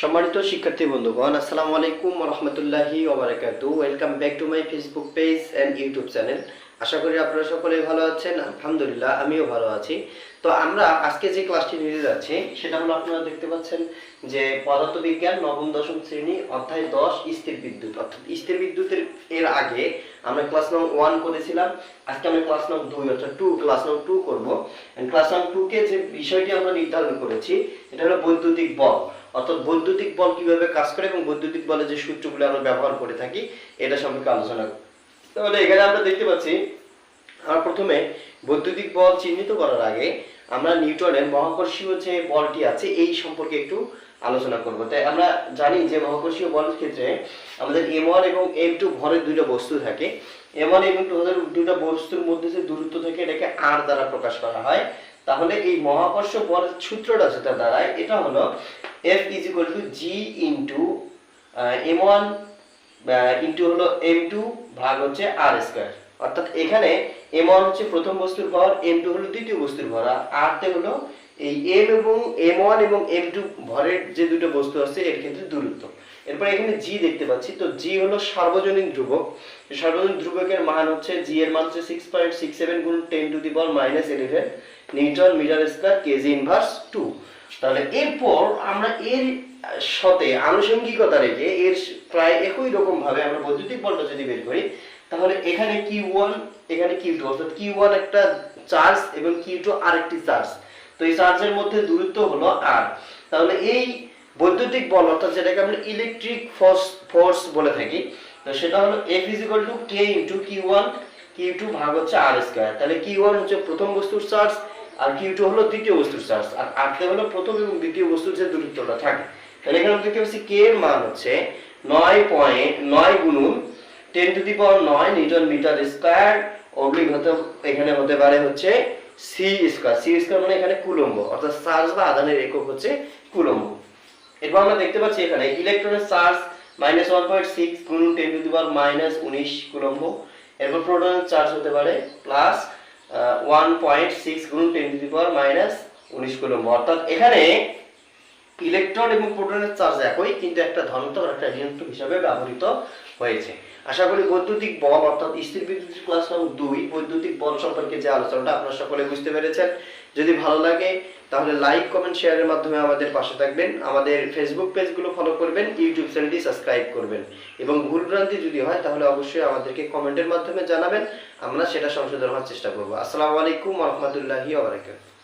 সম্মানিত শিক্ষার্থী বন্ধুগণ, আসসালামু আলাইকুম রহমতুল্লাহি ওবরাকাতু welcome back to my Facebook page and YouTube channel আশা করি আপনারা সকলে ভালো আছেন, আলহামদুলিল্লাহ, আমিও ভালো আছি। তো আমরা আজকে যে ক্লাসটি নিয়ে যাচ্ছি, সেটা হলো আপনারা দেখতে পাচ্ছেন যে পদার্থবিজ্ঞান নবম, দশম শ্রেণি, অধ্যায় দশ, স্থির বিদ্যুৎ। অর্থাৎ স্থির বিদ্যুতের এর আগে আমরা ক্লাস নং ওয়ান করেছিলাম, আজকে আমরা ক্লাস নং দুই অর্থাৎ টু ক্লাস নং টু করব। ক্লাস নং টু কে যে বিষয়টি আমরা নির্ধারণ করেছি, এটা হলো বৈদ্যুতিক বল। অর্থাৎ বৈদ্যুতিক বল কীভাবে কাজ করে এবং বৈদ্যুতিক বলের যে সূত্রগুলো আমরা ব্যবহার করে থাকি, এটা সম্পর্কে আলোচনা তাহলে এখানে আমরা দেখতে পাচ্ছি, আমরা প্রথমে বৈদ্যুতিক বল চিহ্নিত করার আগে আমরা নিউটনের মহাকর্ষীয় যে বলটি আছে, এই সম্পর্কে একটু আলোচনা করব। তাই আমরা জানি যে মহাকর্ষীয় বলের ক্ষেত্রে আমাদের এম ওয়ান এবং এম টু ভরের দুইটা বস্তু থাকে। এম ওয়ান এবং টু দুইটা বস্তুর মধ্যে যে দূরত্ব থাকে, এটাকে আর দ্বারা প্রকাশ করা হয়। তাহলে এই মহাকর্ষ বলের সূত্রটা যেটা দাঁড়ায়, এটা হলো F is equal to G into M one into হলো এম টু ভাগ হচ্ছে আর স্কোয়ার অর্থাৎ এখানে এম ওয়ান হচ্ছে প্রথম বস্তুর ভর এম টু হলো দ্বিতীয় বস্তুর ভর, আর আরতে হলো এই এম এবং এম ওয়ান এবং এম টু ভরের যে দুটো বস্তু আছে, এর ক্ষেত্রে দূরত্ব। এরপর এখানে জি দেখতে পাচ্ছি, তো জি হলো সার্বজনীন ধ্রুবক। সার্বজনীন ধ্রুবকের মান হচ্ছে জি এর মান হচ্ছে সিক্স পয়েন্ট সিক্স সেভেন গুণ ten to the power minus eleven newton metre square KG inverse two তাহলে এরপর আমরা এর সাথে আনুষঙ্গিকতা রেখে এর প্রায় একই রকম ভাবে আমরা বৈদ্যুতিক বলটা যদি বের করি। তাহলে এখানে কিউ ওয়ান এখানে কিউ টু অর্থাৎ কিউ ওয়ান একটা চার্জ এবং কিউ টু আরেকটি চার্জ। তো এই চার্জের মধ্যে দূরত্ব হলো আর তাহলে এই বৈদ্যুতিক বল, অর্থাৎ যেটাকে আমরা ইলেকট্রিক ফোর্স ফোর্স বলে থাকি, তো সেটা হলো F is equal to K into Q one Q two ভাগ হচ্ছে আর স্কোয়ার তাহলে কিউ ওয়ান হচ্ছে প্রথম বস্তুর চার্জ আর কিউ টু হলো দ্বিতীয় বস্তুর চার্জ আর আটকে হলো প্রথম এবং দ্বিতীয় বস্তুর যে দূরত্বটা থাকে। তাহলে এখানে দেখতে পাচ্ছি কে এর মান হচ্ছে নয় পয়েন্ট নয় গুণুন টেন টু দি পাওয়ার নয় নিউটন মিটার স্কোয়ার অবলিক হতে এখানে হতে পারে হচ্ছে সি স্কোয়ার সি স্কোয়ার মানে এখানে কুলম্ব, অর্থাৎ চার্জ বা আধানের একক হচ্ছে কুলম্ব। এরপর আমরা দেখতে পাচ্ছি এখানে ইলেকট্রনের charge minus one point six গুণ ten to the power minus উনিশ কুলম্ব। এরপর প্রোটনের চার্জ হতে পারে প্লাস ওয়ান পয়েন্ট সিক্স গুণ ten to the power minus উনিশ কুলম্ব। অর্থাৎ এখানে ইলেকট্রন এবং প্রোটনের চার্জ একই, কিন্তু একটা ধনাত্মক একটা ঋণাত্মক হিসাবে ব্যবহৃত হয়েছে। আশা করি বৈদ্যুতিক বল, অর্থাৎ স্থির বিদ্যুৎ ক্লাস দুই, বৈদ্যুতিক বল সম্পর্কে যে আলোচনাটা আপনারা সকলে বুঝতে পেরেছেন। যদি ভালো লাগে, তাহলে লাইক কমেন্ট শেয়ারের মাধ্যমে আমাদের পাশে থাকবেন। আমাদের ফেসবুক পেজগুলো ফলো করবেন ইউটিউব চ্যানেলটি সাবস্ক্রাইব করবেন। এবং ভুলভ্রান্তি যদি হয়, তাহলে অবশ্যই আমাদেরকে কমেন্টের মাধ্যমে জানাবেন। আমরা সেটা সংশোধন হওয়ার চেষ্টা করব। আসসালামু আলাইকুম রহমতুল্লাহি ওবরাকাতুহু